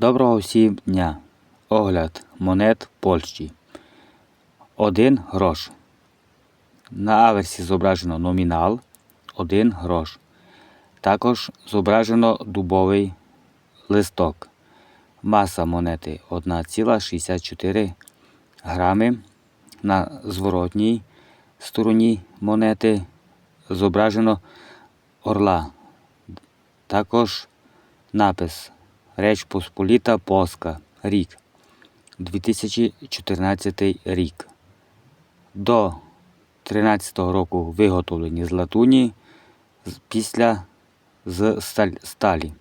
Доброго всім дня! Огляд монет Польщі. Один грош. На аверсі зображено номінал 1 грош. Також зображено дубовий листок. Маса монети 1,64 грами. На зворотній стороні монети зображено орла. Також напис Реч Посполіта Полська. Рік. 2014 рік. До 13 року виготовлені з латуні після з сталі.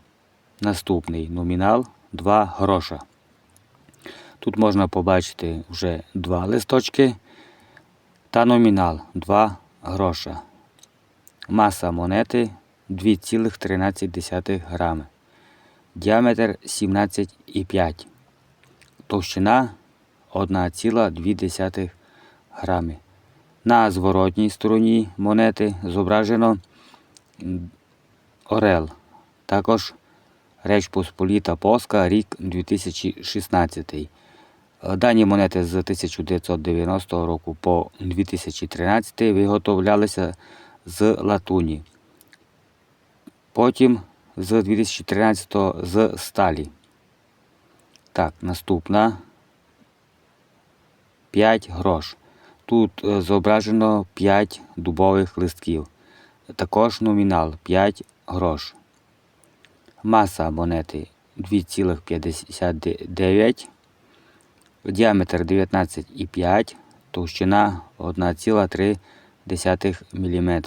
Наступний номінал 2 гроша. Тут можна побачити вже два листочки та номінал 2 гроша. Маса монети 2,13 грами. Діаметр 17,5. Товщина 1,2 грами. На зворотній стороні монети зображено Орел. Також Реч Посполіта Полська, рік 2016. Е, Дані монети з 1990 року по 2013 виготовлялися з латуні. Потім з 2013 з сталі. Так, наступна 5 грош. Тут е, зображено 5 дубових листків. Також номінал 5 грош. Маса монети 2,59, діаметр 19,5, товщина 1,3 мм.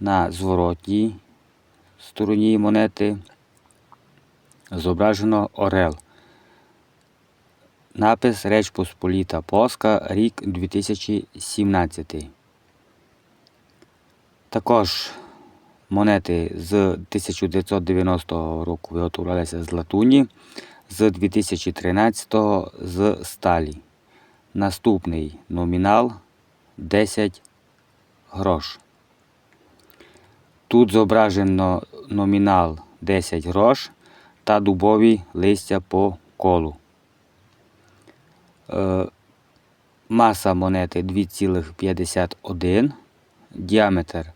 На зворотній стороні монети зображено Орел. Напис Реч Посполіта Полська, рік 2017. Також монети з 1990 року виготовлялися з латуні, з 2013 з сталі. Наступний номінал 10 грош. Тут зображено номінал 10 грош та дубові листя по колу. Е, Маса монети 2,51, діаметр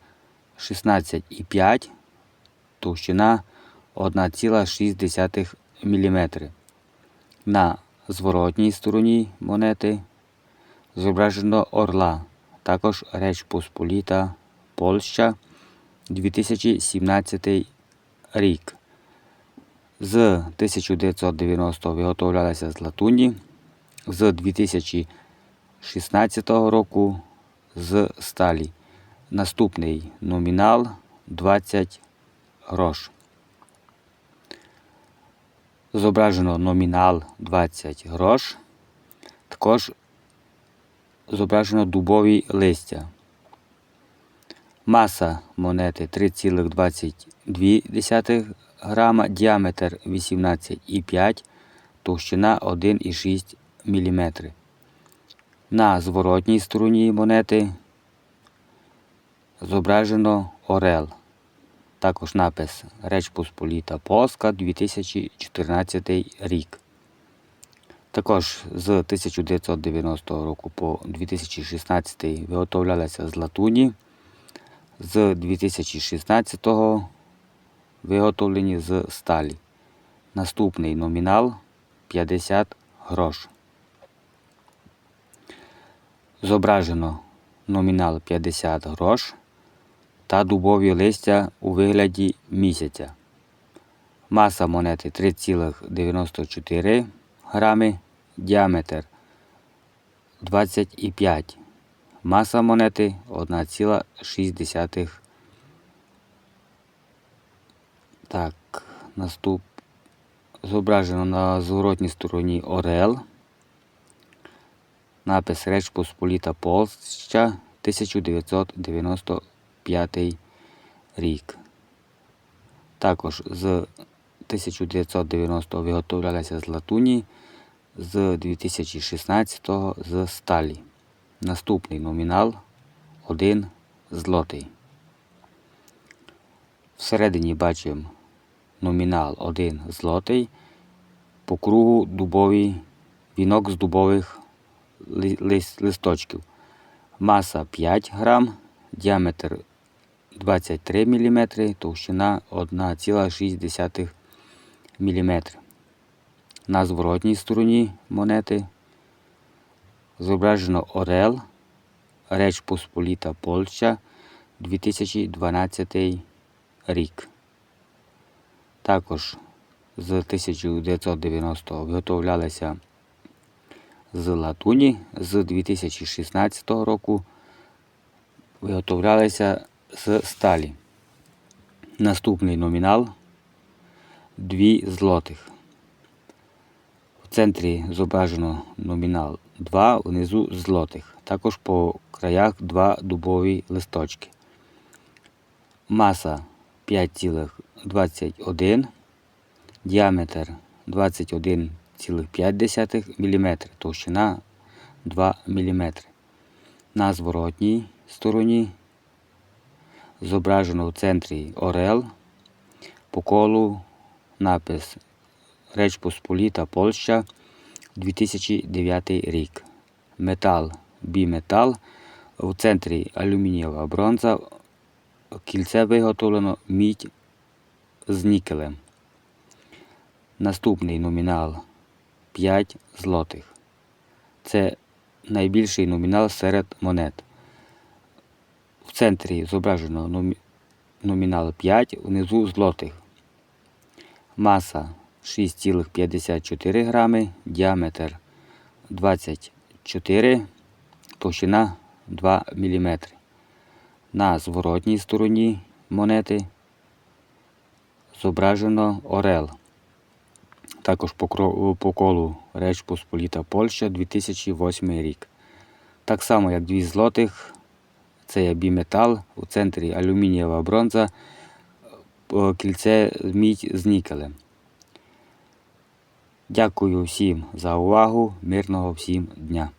16,5, товщина 1,6 мм. На зворотній стороні монети зображено орла, також Реч Польща 2017 рік. З 1990 виготовлялися з латуні, з 2016 року з сталі. Наступний номінал 20 грош. Зображено номінал 20 грош. Також зображено дубові листя. Маса монети 3,22 грама, діаметр 18,5, товщина 1,6 мм. На зворотній стороні монети зображено Орел. Також напис Реч Посполіта Полська 2014 рік. Також з 1990 року по 2016 виготовлялися з латуні. З 2016-го виготовлені з сталі. Наступний номінал 50 грош. Зображено номінал 50 грош та дубові листя у вигляді місяця. Маса монети 3,94 грами, діаметр 25. Маса монети 1,6. Так, наступ зображено на зворотній стороні Орел. Напис Реч Посполіта Польща 1995 рік. Також з 1990 виготовлялися з латуні, з 2016 з сталі. Наступний номінал 1 злотий. Всередині бачимо номінал 1 злотий по кругу дубовий вінок з дубових листочків. Маса 5 грам, діаметр 23 мм, товщина 1,6 мм. На зворотній стороні монети зображено Орел, Реч Посполіта Польща, 2012 рік. Також з 1990 виготовлялися з латуні, з 2016 року виготовлялися з сталі. Наступний номінал 2 злотих. В центрі зображено номінал 2, внизу злотих. Також по краях два дубові листочки. Маса 5,21, діаметр 21,5 мм, товщина 2 мм. На зворотній стороні зображено в центрі Орел, по колу напис Реч Посполіта Польща 2009 рік. Метал біметал. В центрі алюмінієва бронза. Кільце виготовлено мідь з нікелем. Наступний номінал 5 злотих. Це найбільший номінал серед монет. В центрі зображено номінал 5, внизу злотих. Маса 6,54 грами, діаметр 24, товщина 2 мм. На зворотній стороні монети зображено Орел. Також по, колу Реч Посполіта Польща 2008 рік. Так само, як 2 злотих, це є біметал, у центрі алюмінієва бронза, е, кільце мідь з нікелем. Дякую всім за увагу. Мирного всім дня.